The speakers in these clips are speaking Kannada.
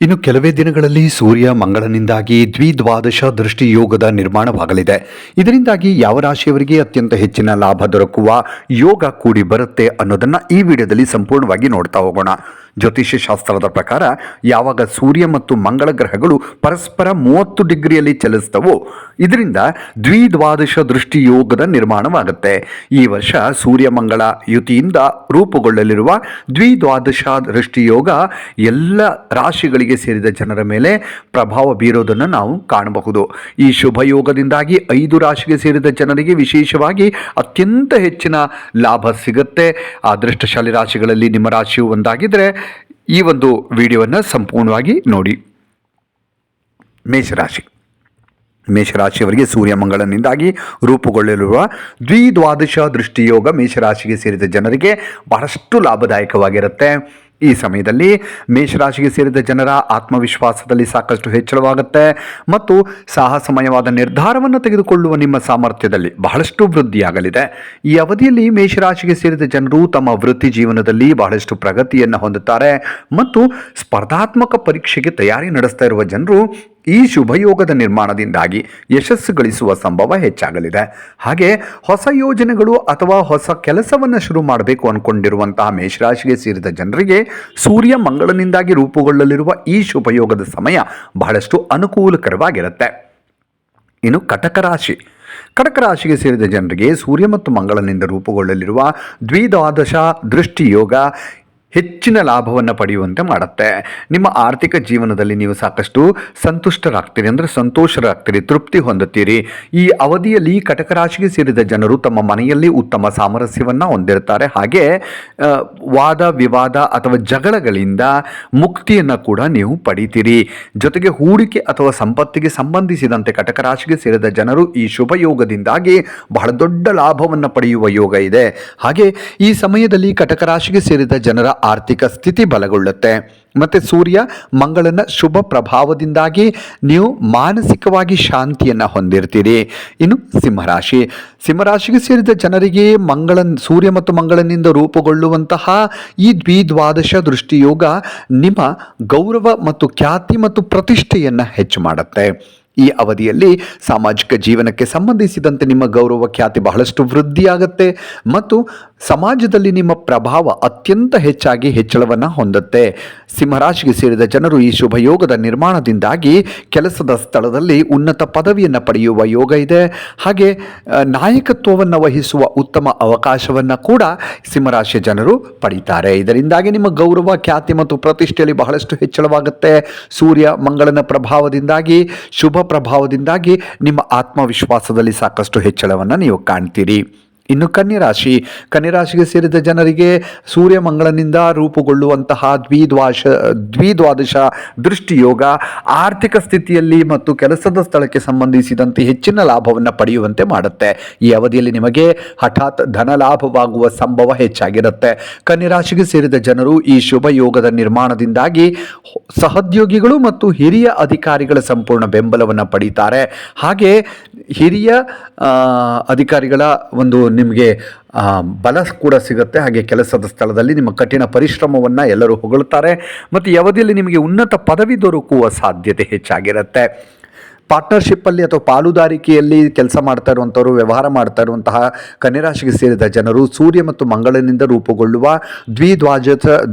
ಇನ್ನು ಕೆಲವೇ ದಿನಗಳಲ್ಲಿ ಸೂರ್ಯ ಮಂಗಳನಿಂದಾಗಿ ದ್ವಿದ್ವಾದಶ ದೃಷ್ಟಿ ಯೋಗದ ನಿರ್ಮಾಣವಾಗಲಿದೆ. ಇದರಿಂದಾಗಿ ಯಾವ ರಾಶಿಯವರಿಗೆ ಅತ್ಯಂತ ಹೆಚ್ಚಿನ ಲಾಭ ದೊರಕುವ ಯೋಗ ಕೂಡಿ ಬರುತ್ತೆ ಅನ್ನೋದನ್ನ ಈ ವಿಡಿಯೋದಲ್ಲಿ ಸಂಪೂರ್ಣವಾಗಿ ನೋಡ್ತಾ ಹೋಗೋಣ. ಜ್ಯೋತಿಷ್ಯ ಶಾಸ್ತ್ರದ ಪ್ರಕಾರ ಯಾವಾಗ ಸೂರ್ಯ ಮತ್ತು ಮಂಗಳ ಗ್ರಹಗಳು ಪರಸ್ಪರ ಮೂವತ್ತು ಡಿಗ್ರಿಯಲ್ಲಿ ಚಲಿಸ್ತವೋ ಇದರಿಂದ ದ್ವಿದ್ವಾದಶ ದೃಷ್ಟಿ ಯೋಗದ ನಿರ್ಮಾಣವಾಗುತ್ತೆ. ಈ ವರ್ಷ ಸೂರ್ಯ ಮಂಗಳ ಯುತಿಯಿಂದ ರೂಪುಗೊಳ್ಳಲಿರುವ ದ್ವಿದ್ವಾದಶ ದೃಷ್ಟಿ ಯೋಗ ಎಲ್ಲ ರಾಶಿಗಳಿಗೆ ಸೇರಿದ ಜನರ ಮೇಲೆ ಪ್ರಭಾವ ಬೀರೋದನ್ನು ನಾವು ಕಾಣಬಹುದು. ಈ ಶುಭಯೋಗದಿಂದಾಗಿ ಐದು ರಾಶಿಗೆ ಸೇರಿದ ಜನರಿಗೆ ವಿಶೇಷವಾಗಿ ಅತ್ಯಂತ ಹೆಚ್ಚಿನ ಲಾಭ ಸಿಗುತ್ತೆ. ಅದೃಷ್ಟಶಾಲಿ ರಾಶಿಗಳಲ್ಲಿ ನಿಮ್ಮ ರಾಶಿಯು ಒಂದಾಗಿದ್ದರೆ ಈ ಒಂದು ವಿಡಿಯೋವನ್ನು ಸಂಪೂರ್ಣವಾಗಿ ನೋಡಿ. ಮೇಷರಾಶಿ. ಮೇಷರಾಶಿಯವರಿಗೆ ಸೂರ್ಯ ಮಂಗಳನಿಂದಾಗಿ ರೂಪುಗೊಳ್ಳಲಿರುವ ದ್ವಿದ್ವಾದಶ ದೃಷ್ಟಿಯೋಗ ಮೇಷರಾಶಿಗೆ ಸೇರಿದ ಜನರಿಗೆ ಬಹಳಷ್ಟು ಲಾಭದಾಯಕವಾಗಿರುತ್ತೆ. ಈ ಸಮಯದಲ್ಲಿ ಮೇಷರಾಶಿಗೆ ಸೇರಿದ ಜನರ ಆತ್ಮವಿಶ್ವಾಸದಲ್ಲಿ ಸಾಕಷ್ಟು ಹೆಚ್ಚಳವಾಗುತ್ತೆ ಮತ್ತು ಸಾಹಸಮಯವಾದ ನಿರ್ಧಾರವನ್ನು ತೆಗೆದುಕೊಳ್ಳುವ ನಿಮ್ಮ ಸಾಮರ್ಥ್ಯದಲ್ಲಿ ಬಹಳಷ್ಟು ವೃದ್ಧಿಯಾಗಲಿದೆ. ಈ ಅವಧಿಯಲ್ಲಿ ಮೇಷರಾಶಿಗೆ ಸೇರಿದ ಜನರು ತಮ್ಮ ವೃತ್ತಿ ಜೀವನದಲ್ಲಿ ಬಹಳಷ್ಟು ಪ್ರಗತಿಯನ್ನು ಹೊಂದುತ್ತಾರೆ ಮತ್ತು ಸ್ಪರ್ಧಾತ್ಮಕ ಪರೀಕ್ಷೆಗೆ ತಯಾರಿ ನಡೆಸ್ತಾ ಇರುವ ಜನರು ಈ ಶುಭಯೋಗದ ನಿರ್ಮಾಣದಿಂದಾಗಿ ಯಶಸ್ಸು ಗಳಿಸುವ ಸಂಭವ ಹೆಚ್ಚಾಗಲಿದೆ. ಹಾಗೆ ಹೊಸ ಯೋಜನೆಗಳು ಅಥವಾ ಹೊಸ ಕೆಲಸವನ್ನು ಶುರು ಮಾಡಬೇಕು ಅಂದ್ಕೊಂಡಿರುವಂತಹ ಮೇಷರಾಶಿಗೆ ಸೇರಿದ ಜನರಿಗೆ ಸೂರ್ಯ ಮಂಗಳನಿಂದಾಗಿ ರೂಪುಗೊಳ್ಳಲಿರುವ ಈ ಶುಭಯೋಗದ ಸಮಯ ಬಹಳಷ್ಟು ಅನುಕೂಲಕರವಾಗಿರುತ್ತೆ. ಇನ್ನು ಕಟಕ ರಾಶಿ. ಕಟಕ ರಾಶಿಗೆ ಸೇರಿದ ಜನರಿಗೆ ಸೂರ್ಯ ಮತ್ತು ಮಂಗಳನಿಂದ ರೂಪುಗೊಳ್ಳಲಿರುವ ದ್ವಿದ್ವಾದಶ ದೃಷ್ಟಿ ಯೋಗ ಹೆಚ್ಚಿನ ಲಾಭವನ್ನು ಪಡೆಯುವಂತೆ ಮಾಡುತ್ತೆ. ನಿಮ್ಮ ಆರ್ಥಿಕ ಜೀವನದಲ್ಲಿ ನೀವು ಸಾಕಷ್ಟು ಸಂತುಷ್ಟರಾಗ್ತೀರಿ ಅಂದರೆ ಸಂತೋಷರಾಗ್ತೀರಿ, ತೃಪ್ತಿ ಹೊಂದುತ್ತೀರಿ. ಈ ಅವಧಿಯಲ್ಲಿ ಕಟಕ ರಾಶಿಗೆ ಸೇರಿದ ಜನರು ತಮ್ಮ ಮನೆಯಲ್ಲಿ ಉತ್ತಮ ಸಾಮರಸ್ಯವನ್ನು ಹೊಂದಿರ್ತಾರೆ. ಹಾಗೆ ವಾದ, ವಿವಾದ ಅಥವಾ ಜಗಳಗಳಿಂದ ಮುಕ್ತಿಯನ್ನು ಕೂಡ ನೀವು ಪಡಿತೀರಿ. ಜೊತೆಗೆ ಹೂಡಿಕೆ ಅಥವಾ ಸಂಪತ್ತಿಗೆ ಸಂಬಂಧಿಸಿದಂತೆ ಕಟಕ ರಾಶಿಗೆ ಸೇರಿದ ಜನರು ಈ ಶುಭ ಯೋಗದಿಂದಾಗಿ ಬಹಳ ದೊಡ್ಡ ಲಾಭವನ್ನು ಪಡೆಯುವ ಯೋಗ ಇದೆ. ಹಾಗೆ, ಈ ಸಮಯದಲ್ಲಿ ಕಟಕ ರಾಶಿಗೆ ಸೇರಿದ ಜನರ ಆರ್ಥಿಕ ಸ್ಥಿತಿ ಬಲಗೊಳ್ಳುತ್ತೆ. ಮತ್ತು ಸೂರ್ಯ ಮಂಗಳನ ಶುಭ ಪ್ರಭಾವದಿಂದಾಗಿ ನೀವು ಮಾನಸಿಕವಾಗಿ ಶಾಂತಿಯನ್ನು ಹೊಂದಿರ್ತೀರಿ. ಇನ್ನು ಸಿಂಹರಾಶಿ. ಸಿಂಹರಾಶಿಗೆ ಸೇರಿದ ಜನರಿಗೆ ಮಂಗಳನ್, ಸೂರ್ಯ ಮತ್ತು ಮಂಗಳನಿಂದ ರೂಪುಗೊಳ್ಳುವಂತಹ ಈ ದ್ವಿದ್ವಾದಶ ದೃಷ್ಟಿಯೋಗ ನಿಮ್ಮ ಗೌರವ ಮತ್ತು ಖ್ಯಾತಿ ಮತ್ತು ಪ್ರತಿಷ್ಠೆಯನ್ನು ಹೆಚ್ಚು ಮಾಡುತ್ತೆ. ಈ ಅವಧಿಯಲ್ಲಿ ಸಾಮಾಜಿಕ ಜೀವನಕ್ಕೆ ಸಂಬಂಧಿಸಿದಂತೆ ನಿಮ್ಮ ಗೌರವ, ಖ್ಯಾತಿ ಬಹಳಷ್ಟು ವೃದ್ಧಿಯಾಗುತ್ತೆ. ಮತ್ತು ಸಮಾಜದಲ್ಲಿ ನಿಮ್ಮ ಪ್ರಭಾವ ಅತ್ಯಂತ ಹೆಚ್ಚಾಗಿ ಹೆಚ್ಚಳವನ್ನು ಹೊಂದುತ್ತೆ. ಸಿಂಹರಾಶಿಗೆ ಸೇರಿದ ಜನರು ಈ ಶುಭ ಯೋಗದ ನಿರ್ಮಾಣದಿಂದಾಗಿ ಕೆಲಸದ ಸ್ಥಳದಲ್ಲಿ ಉನ್ನತ ಪದವಿಯನ್ನು ಪಡೆಯುವ ಯೋಗ ಇದೆ. ಹಾಗೆ ನಾಯಕತ್ವವನ್ನು ವಹಿಸುವ ಉತ್ತಮ ಅವಕಾಶವನ್ನು ಕೂಡ ಸಿಂಹರಾಶಿಯ ಜನರು ಪಡೀತಾರೆ. ಇದರಿಂದಾಗಿ ನಿಮ್ಮ ಗೌರವ, ಖ್ಯಾತಿ ಮತ್ತು ಪ್ರತಿಷ್ಠೆಯಲ್ಲಿ ಬಹಳಷ್ಟು ಹೆಚ್ಚಳವಾಗುತ್ತೆ. ಸೂರ್ಯ, ಮಂಗಳನ ಪ್ರಭಾವದಿಂದಾಗಿ, ಶುಭ ಪ್ರಭಾವದಿಂದಾಗಿ ನಿಮ್ಮ ಆತ್ಮವಿಶ್ವಾಸದಲ್ಲಿ ಸಾಕಷ್ಟು ಹೆಚ್ಚಳವನ್ನು ನೀವು ಕಾಣ್ತೀರಿ. ಇನ್ನು ಕನ್ಯರಾಶಿ. ಕನ್ಯರಾಶಿಗೆ ಸೇರಿದ ಜನರಿಗೆ ಸೂರ್ಯ ಮಂಗಳನಿಂದ ರೂಪುಗೊಳ್ಳುವಂತಹ ದ್ವಿದ್ವಾಶ, ದ್ವಿದ್ವಾದಶ ದೃಷ್ಟಿಯೋಗ ಆರ್ಥಿಕ ಸ್ಥಿತಿಯಲ್ಲಿ ಮತ್ತು ಕೆಲಸದ ಸ್ಥಳಕ್ಕೆ ಸಂಬಂಧಿಸಿದಂತೆ ಹೆಚ್ಚಿನ ಲಾಭವನ್ನು ಪಡೆಯುವಂತೆ ಮಾಡುತ್ತೆ. ಈ ಅವಧಿಯಲ್ಲಿ ನಿಮಗೆ ಹಠಾತ್ ಧನ ಲಾಭವಾಗುವ ಸಂಭವ ಹೆಚ್ಚಾಗಿರುತ್ತೆ. ಕನ್ಯರಾಶಿಗೆ ಸೇರಿದ ಜನರು ಈ ಶುಭ ಯೋಗದ ನಿರ್ಮಾಣದಿಂದಾಗಿ ಸಹೋದ್ಯೋಗಿಗಳು ಮತ್ತು ಹಿರಿಯ ಅಧಿಕಾರಿಗಳ ಸಂಪೂರ್ಣ ಬೆಂಬಲವನ್ನು ಪಡೀತಾರೆ. ಹಾಗೆ ಹಿರಿಯ ಅಧಿಕಾರಿಗಳ ಒಂದು ನಿಮಗೆ ಬಲ ಕೂಡ ಸಿಗುತ್ತೆ. ಹಾಗೆ ಕೆಲಸದ ಸ್ಥಳದಲ್ಲಿ ನಿಮ್ಮ ಕಠಿಣ ಪರಿಶ್ರಮವನ್ನು ಎಲ್ಲರೂ ಹೊಗಳುತ್ತಾರೆ ಮತ್ತು ಯಾವುದಿಯಲ್ಲಿ ನಿಮಗೆ ಉನ್ನತ ಪದವಿ ದೊರಕುವ ಸಾಧ್ಯತೆ ಹೆಚ್ಚಾಗಿರುತ್ತೆ. ಪಾರ್ಟ್ನರ್ಶಿಪ್ಪಲ್ಲಿ ಅಥವಾ ಪಾಲುದಾರಿಕೆಯಲ್ಲಿ ಕೆಲಸ ಮಾಡ್ತಾ ಇರುವಂಥವ್ರು, ವ್ಯವಹಾರ ಮಾಡ್ತಾ ಇರುವಂತಹ ಕನ್ಯರಾಶಿಗೆ ಸೇರಿದ ಜನರು ಸೂರ್ಯ ಮತ್ತು ಮಂಗಳನಿಂದ ರೂಪುಗೊಳ್ಳುವ ದ್ವಿದ್ವಾಜ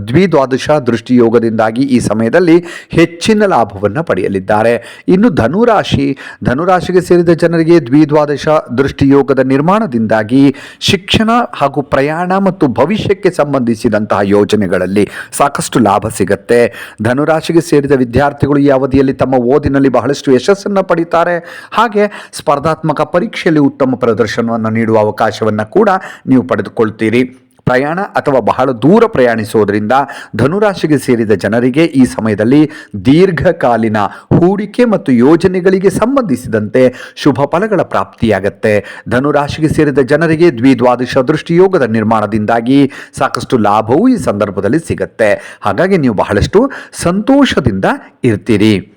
ದ್ವಿದ್ವಾದಶ ದೃಷ್ಟಿಯೋಗದಿಂದಾಗಿ ಈ ಸಮಯದಲ್ಲಿ ಹೆಚ್ಚಿನ ಲಾಭವನ್ನು ಪಡೆಯಲಿದ್ದಾರೆ. ಇನ್ನು ಧನುರಾಶಿ, ಧನುರಾಶಿಗೆ ಸೇರಿದ ಜನರಿಗೆ ದ್ವಿದ್ವಾದಶ ದೃಷ್ಟಿಯೋಗದ ನಿರ್ಮಾಣದಿಂದಾಗಿ ಶಿಕ್ಷಣ ಹಾಗೂ ಪ್ರಯಾಣ ಮತ್ತು ಭವಿಷ್ಯಕ್ಕೆ ಸಂಬಂಧಿಸಿದಂತಹ ಯೋಜನೆಗಳಲ್ಲಿ ಸಾಕಷ್ಟು ಲಾಭ ಸಿಗುತ್ತೆ. ಧನುರಾಶಿಗೆ ಸೇರಿದ ವಿದ್ಯಾರ್ಥಿಗಳು ಈ ಅವಧಿಯಲ್ಲಿ ತಮ್ಮ ಓದಿನಲ್ಲಿ ಬಹಳಷ್ಟು ಯಶಸ್ಸನ್ನು ಪಡಿತಾರೆ. ಹಾಗೆ ಸ್ಪರ್ಧಾತ್ಮಕ ಪರೀಕ್ಷೆಯಲ್ಲಿ ಉತ್ತಮ ಪ್ರದರ್ಶನವನ್ನು ನೀಡುವ ಅವಕಾಶವನ್ನು ಕೂಡ ನೀವು ಪಡೆದುಕೊಳ್ತೀರಿ. ಪ್ರಯಾಣ ಅಥವಾ ಬಹಳ ದೂರ ಪ್ರಯಾಣಿಸೋದ್ರಿಂದ ಧನುರಾಶಿಗೆ ಸೇರಿದ ಜನರಿಗೆ ಈ ಸಮಯದಲ್ಲಿ ದೀರ್ಘಕಾಲೀನ ಹೂಡಿಕೆ ಮತ್ತು ಯೋಜನೆಗಳಿಗೆ ಸಂಬಂಧಿಸಿದಂತೆ ಶುಭ ಫಲಗಳ ಪ್ರಾಪ್ತಿಯಾಗತ್ತೆ. ಧನುರಾಶಿಗೆ ಸೇರಿದ ಜನರಿಗೆ ದ್ವಿದ್ವಾದಶ ದೃಷ್ಟಿಯೋಗದ ನಿರ್ಮಾಣದಿಂದಾಗಿ ಸಾಕಷ್ಟು ಲಾಭವೂ ಈ ಸಂದರ್ಭದಲ್ಲಿ ಸಿಗತ್ತೆ. ಹಾಗಾಗಿ ನೀವು ಬಹಳಷ್ಟು ಸಂತೋಷದಿಂದ ಇರ್ತೀರಿ.